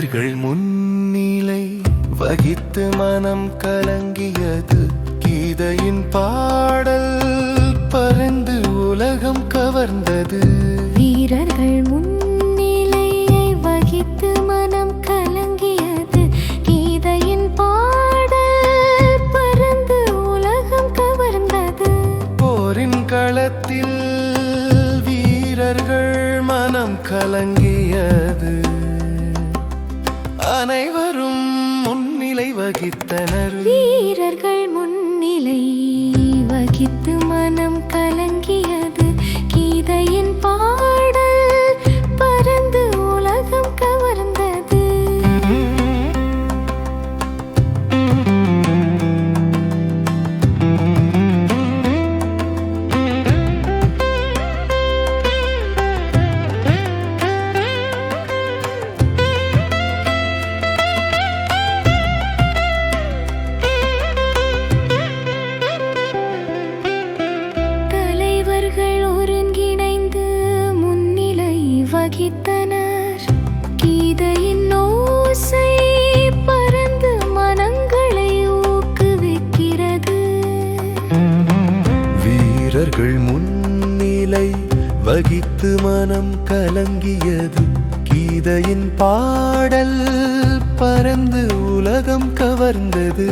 பக்தர்கள் முன்னிலை வகித்து மனம் கலங்கியது. கீதையின் பாடல் பறந்து உலகம் கவர்ந்தது. வீரர்கள் முன்னிலையை வகித்து மனம் கலங்கியது. கீதையின் பாடல் பறந்து உலகம் கவர்ந்தது. போரின் களத்தில் வீரர்கள் மனம் கலங்கியது வகித்தனர். வீரர்கள் முன்னிலை வகித்து மனம் கலங்கியது வகித்தனர் கீதையின் ஓசை பறந்து மனங்களை ஊக்குவிக்கிறது. வீரர்கள் முன்னிலை வகித்து மனம் கலங்கியது. கீதையின் பாடல் பறந்து உலகம் கவர்ந்தது.